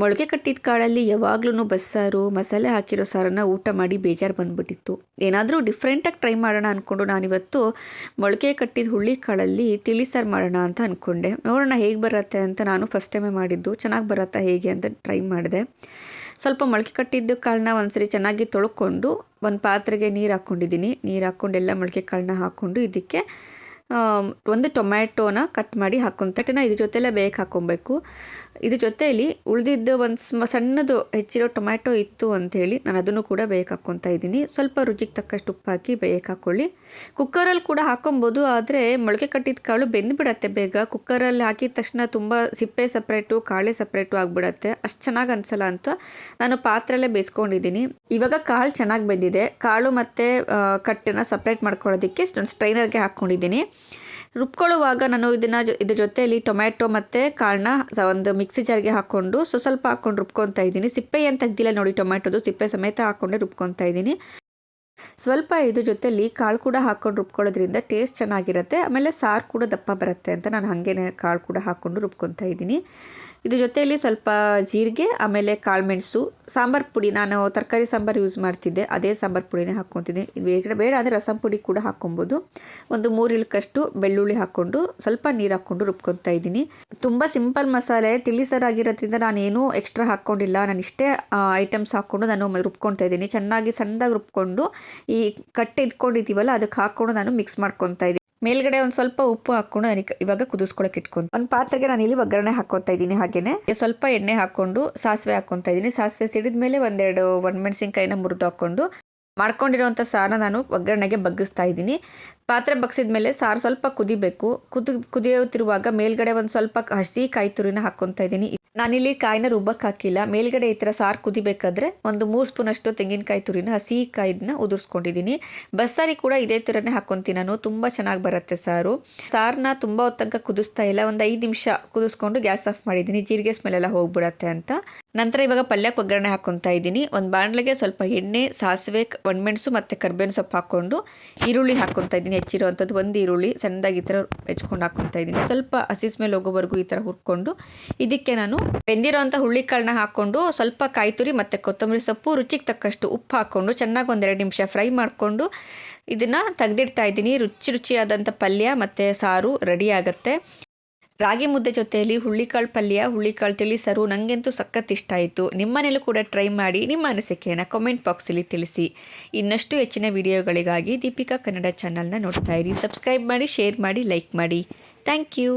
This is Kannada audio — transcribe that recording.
ಮೊಳಕೆ ಕಟ್ಟಿದ ಕಾಳಲ್ಲಿ ಯಾವಾಗ್ಲೂ ಬಸ್ಸಾರು, ಮಸಾಲೆ ಹಾಕಿರೋ ಸಾರನ್ನು ಊಟ ಮಾಡಿ ಬೇಜಾರು ಬಂದ್ಬಿಟ್ಟಿತ್ತು. ಏನಾದರೂ ಡಿಫ್ರೆಂಟಾಗಿ ಟ್ರೈ ಮಾಡೋಣ ಅಂದ್ಕೊಂಡು ನಾನಿವತ್ತು ಮೊಳಕೆ ಕಟ್ಟಿದ ಹುಳ್ಳಿ ಕಾಳಲ್ಲಿ ತಿಳಿ ಸಾರು ಮಾಡೋಣ ಅಂತ ಅಂದ್ಕೊಂಡೆ ನೋಡೋಣ ಹೇಗೆ ಬರುತ್ತೆ ಅಂತ ನಾನು ಫಸ್ಟ್ ಟೈಮೇ ಮಾಡಿದ್ದು. ಚೆನ್ನಾಗಿ ಬರುತ್ತಾ ಹೇಗೆ ಅಂತ ಟ್ರೈ ಮಾಡಿದೆ. ಸ್ವಲ್ಪ ಮೊಳಕೆ ಕಟ್ಟಿದ್ದ ಕಾಳನ್ನ ಒಂದ್ಸರಿ ಚೆನ್ನಾಗಿ ತೊಳ್ಕೊಂಡು ಒಂದು ಪಾತ್ರೆಗೆ ನೀರು ಹಾಕ್ಕೊಂಡಿದ್ದೀನಿ ನೀರು ಹಾಕ್ಕೊಂಡು ಎಲ್ಲ ಮೊಳಕೆ ಕಾಳನ್ನ ಹಾಕ್ಕೊಂಡು ಇದಕ್ಕೆ ಒಂದು ಟೊಮ್ಯಾಟೋನ ಕಟ್ ಮಾಡಿ ಹಾಕ್ಕೊತಟನ ಇದ್ರ ಜೊತೆಲೇ ಬೇಯಕ್ಕೆ ಹಾಕೊಬೇಕು ಇದ್ರ ಜೊತೆಯಲ್ಲಿ ಉಳಿದಿದ್ದು ಒಂದು ಸ್ಮ, ಸಣ್ಣದು ಹೆಚ್ಚಿರೋ ಟೊಮ್ಯಾಟೊ ಇತ್ತು ಅಂಥೇಳಿ ನಾನು ಅದನ್ನು ಕೂಡ ಬೇಯಕ್ಕೆ ಹಾಕ್ಕೊತಾ ಇದ್ದೀನಿ. ಸ್ವಲ್ಪ ರುಚಿಗೆ ತಕ್ಕಷ್ಟು ಉಪ್ಪು ಹಾಕಿ ಬೇಯಕ್ಕೆ ಹಾಕ್ಕೊಳ್ಳಿ ಕುಕ್ಕರಲ್ಲಿ ಕೂಡ ಹಾಕೊಬೋದು ಆದರೆ ಮೊಳಕೆ ಕಟ್ಟಿದ ಕಾಳು ಬೆಂದುಬಿಡತ್ತೆ ಬೇಗ. ಕುಕ್ಕರಲ್ಲಿ ಹಾಕಿದ ತಕ್ಷಣ ತುಂಬ ಸಿಪ್ಪೆ ಸಪ್ರೇಟು, ಕಾಳೆ ಸಪ್ರೇಟು ಆಗಿಬಿಡತ್ತೆ. ಅಷ್ಟು ಚೆನ್ನಾಗಿ ಅನಿಸಲ್ಲ ಅಂತ ನಾನು ಪಾತ್ರೆಲ್ಲೇ ಬೇಯಿಸ್ಕೊಂಡಿದ್ದೀನಿ ಇವಾಗ ಕಾಳು ಚೆನ್ನಾಗಿ ಬೆಂದಿದೆ. ಕಾಳು ಮತ್ತು ಕಟ್ಟನ್ನು ಸಪ್ರೇಟ್ ಮಾಡ್ಕೊಳ್ಳೋದಕ್ಕೆ ಸ್ಟ್ರೈನರ್ಗೆ ಹಾಕ್ಕೊಂಡಿದ್ದೀನಿ. ರುಬ್ಕೊಳ್ಳುವಾಗ ನಾನು ಇದನ್ನು ಇದ್ರ ಜೊತೆಯಲ್ಲಿ ಟೊಮ್ಯಾಟೊ ಮತ್ತು ಕಾಳನ್ನ ಒಂದು ಮಿಕ್ಸಿ ಜಾರ್ಗೆ ಹಾಕ್ಕೊಂಡು ಸ್ವಲ್ಪ ಹಾಕ್ಕೊಂಡು ರುಬ್ಕೊತಾ ಇದ್ದೀನಿ. ಸಿಪ್ಪೆ ಏನು ತೆಗ್ದಿಲ್ಲ ನೋಡಿ ಟೊಮ್ಯಾಟೊದು. ಸಿಪ್ಪೆ ಸಮೇತ ಹಾಕ್ಕೊಂಡೆ ರುಬ್ಕೊತಾ ಇದ್ದೀನಿ. ಸ್ವಲ್ಪ ಇದ್ರ ಜೊತೆಲಿ ಕಾಳು ಕೂಡ ಹಾಕ್ಕೊಂಡು ರುಬ್ಕೊಳ್ಳೋದ್ರಿಂದ ಟೇಸ್ಟ್ ಚೆನ್ನಾಗಿರುತ್ತೆ. ಆಮೇಲೆ ಸಾರು ಕೂಡ ದಪ್ಪ ಬರುತ್ತೆ ಅಂತ ನಾನು ಹಾಗೇನೆ ಕಾಳು ಕೂಡ ಹಾಕ್ಕೊಂಡು ರುಬ್ಕೊತಾ ಇದ್ದೀನಿ. ಇದ್ರ ಜೊತೆಯಲ್ಲಿ ಸ್ವಲ್ಪ ಜೀರಿಗೆ, ಆಮೇಲೆ ಕಾಳುಮೆಣಸು ಸಾಂಬಾರು ಪುಡಿ. ನಾನು ತರಕಾರಿ ಸಾಂಬಾರು ಯೂಸ್ ಮಾಡ್ತಿದ್ದೆ. ಅದೇ ಸಾಂಬಾರು ಪುಡಿನೇ ಹಾಕ್ಕೊತಿದ್ದೆ. ಇದು ಬೇಡ ಬೇಡ ಅಂದರೆ ರಸಂ ಪುಡಿ ಕೂಡ ಹಾಕ್ಕೊಬೋದು. ಒಂದು ಮೂರು ಇಳಕಷ್ಟು ಬೆಳ್ಳುಳ್ಳಿ ಹಾಕ್ಕೊಂಡು ಸ್ವಲ್ಪ ನೀರು ಹಾಕ್ಕೊಂಡು ರುಬ್ಕೊತಾ ಇದ್ದೀನಿ. ತುಂಬ ಸಿಂಪಲ್ ಮಸಾಲೆ ತಿಳಿಸರಾಗಿರೋದ್ರಿಂದ ನಾನೇನೂ ಎಕ್ಸ್ಟ್ರಾ ಹಾಕ್ಕೊಂಡಿಲ್ಲ. ನಾನು ಇಷ್ಟೇ ಐಟಮ್ಸ್ ಹಾಕ್ಕೊಂಡು ನಾನು ರುಬ್ಕೊತಾ ಇದ್ದೀನಿ. ಚೆನ್ನಾಗಿ ಸಣ್ಣದಾಗಿ ರುಬ್ಕೊಂಡು ಈ ಕಟ್ಟೆ ಇಟ್ಕೊಂಡಿದ್ದೀವಲ್ಲ ಅದಕ್ಕೆ ಹಾಕ್ಕೊಂಡು ನಾನು ಮಿಕ್ಸ್ ಮಾಡ್ಕೊತಾ ಇದ್ದೀನಿ. ಮೇಲ್ಗಡೆ ಒಂದು ಸ್ವಲ್ಪ ಉಪ್ಪು ಹಾಕ್ಕೊಂಡು ನನಗೆ ಇವಾಗ ಕುದಿಸ್ಕೊಳಕ್ಕೆ ಇಟ್ಕೊಂಡು ಒಂದು ಪಾತ್ರೆಗೆ ನಾನು ಇಲ್ಲಿ ಒಗ್ಗರಣೆ ಹಾಕೋತಾ ಇದ್ದೀನಿ ಹಾಗೇನೆ. ಸ್ವಲ್ಪ ಎಣ್ಣೆ ಹಾಕ್ಕೊಂಡು ಸಾಸಿವೆ ಹಾಕ್ಕೊತಾ ಇದ್ದೀನಿ. ಸಾಸಿವೆ ಸಿಡಿದ ಮೇಲೆ ಒಂದೆರಡು ಒಣಮೆಣಸಿನ್ಕಾಯಿನ ಮುರಿದು ಹಾಕ್ಕೊಂಡು ಮಾಡ್ಕೊಂಡಿರೋವಂಥ ಸಾರನ್ನ ನಾನು ಒಗ್ಗರಣೆಗೆ ಬಗ್ಗಿಸ್ತಾ ಇದ್ದೀನಿ. ಪಾತ್ರೆ ಬಗ್ಸಿದ ಮೇಲೆ ಸಾರು ಸ್ವಲ್ಪ ಕುದಿಬೇಕು. ಕುದಿ, ಕುದಿಯುತ್ತಿರುವಾಗ ಮೇಲ್ಗಡೆ ಒಂದು ಸ್ವಲ್ಪ ಹಸಿ ಕಾಯಿ ತುರಿನ ಹಾಕ್ಕೊತಾ ಇದ್ದೀನಿ. ನಾನಿಲ್ಲಿ ಕಾಯಿನ ರುಬ್ಬಕ್ಕೆ ಹಾಕಿಲ್ಲ. ಮೇಲ್ಗಡೆ ಈ ಥರ ಸಾರು ಕುದಿಬೇಕಾದ್ರೆ ಒಂದು ಮೂರು ಸ್ಪೂನಷ್ಟು ತೆಂಗಿನಕಾಯಿ ತುರಿನ ಹಸಿ ಕಾಯಿದನ್ನ ಉದುರಿಸ್ಕೊಂಡಿದ್ದೀನಿ. ಬಸ್ಸಾರಿ ಕೂಡ ಇದೇ ಥರನೇ ಹಾಕ್ಕೊತೀನಿ ನಾನು. ತುಂಬ ಚೆನ್ನಾಗಿ ಬರುತ್ತೆ ಸಾರು. ಸಾರನ್ನ ತುಂಬ ಹೊತ್ತಂಕ ಕುದಿಸ್ತಾ ಇಲ್ಲ. ಒಂದು ಐದು ನಿಮಿಷ ಕುದಿಸ್ಕೊಂಡು ಗ್ಯಾಸ್ ಆಫ್ ಮಾಡಿದ್ದೀನಿ. ಜೀರಿಗೆ ಸ್ಮೆಲ್ ಹೋಗ್ಬಿಡತ್ತೆ ಅಂತ. ನಂತರ ಇವಾಗ ಪಲ್ಯಕ್ಕೆ ಒಗ್ಗರಣೆ ಹಾಕ್ಕೊತಾ ಇದ್ದೀನಿ. ಒಂದು ಬಾಣಲೆಗೆ ಸ್ವಲ್ಪ ಎಣ್ಣೆ, ಸಾಸಿವೆ ಒಣಮೆಣಸು ಮತ್ತು ಕರ್ಬೇವಿನ ಸೊಪ್ಪು ಹಾಕ್ಕೊಂಡು ಈರುಳ್ಳಿ ಹಾಕ್ಕೊತಾ ಇದ್ದೀನಿ. ಹೆಚ್ಚಿರೋ ಅಂಥದ್ದು ಒಂದು ಈರುಳ್ಳಿ ಸಣ್ಣದಾಗಿ ಈ ಥರ ಹೆಚ್ಕೊಂಡು ಹಾಕ್ಕೊತಾ ಇದ್ದೀನಿ. ಸ್ವಲ್ಪ ಹಸಿಸ್ ಮೇಲೆ ಹೋಗೋವರೆಗೂ ಈ ಥರ ಹುರ್ಕೊಂಡು ಇದಕ್ಕೆ ನಾನು ಬೆಂದಿರೋವಂಥ ಹುಳ್ಳಿಕಾಳನ್ನ ಹಾಕ್ಕೊಂಡು ಸ್ವಲ್ಪ ಕಾಯಿ ತುರಿ ಮತ್ತು ಕೊತ್ತಂಬರಿ ಸೊಪ್ಪು, ರುಚಿಗೆ ತಕ್ಕಷ್ಟು ಉಪ್ಪು ಹಾಕ್ಕೊಂಡು ಚೆನ್ನಾಗಿ ಒಂದೆರಡು ನಿಮಿಷ ಫ್ರೈ ಮಾಡಿಕೊಂಡು ಇದನ್ನು ತೆಗೆದಿಡ್ತಾ ಇದ್ದೀನಿ. ರುಚಿ ರುಚಿಯಾದಂಥ ಪಲ್ಯ ಮತ್ತು ಸಾರು ರೆಡಿ ಆಗುತ್ತೆ. ರಾಗಿ ಮುದ್ದೆ ಜೊತೆಯಲ್ಲಿ ಹುಳ್ಳಿಕಾಳು ಪಲ್ಯ, ಹುಳ್ಳಿಕಾಳು ತಿಳಿಸರು ನನಗಂತೂ ಸಖತ್ ಇಷ್ಟ ಆಯಿತು. ನಿಮ್ಮನೇಲೂ ಕೂಡ ಟ್ರೈ ಮಾಡಿ, ನಿಮ್ಮ ಅನಿಸಿಕೆಯನ್ನು ಕಾಮೆಂಟ್ ಬಾಕ್ಸಲ್ಲಿ ತಿಳಿಸಿ. ಇನ್ನಷ್ಟು ಹೆಚ್ಚಿನ ವಿಡಿಯೋಗಳಿಗಾಗಿ ದೀಪಿಕಾ ಕನ್ನಡ ಚಾನಲ್ನ ನೋಡ್ತಾ ಇರಿ. ಸಬ್ಸ್ಕ್ರೈಬ್ ಮಾಡಿ ಶೇರ್ ಮಾಡಿ ಲೈಕ್ ಮಾಡಿ. Thank you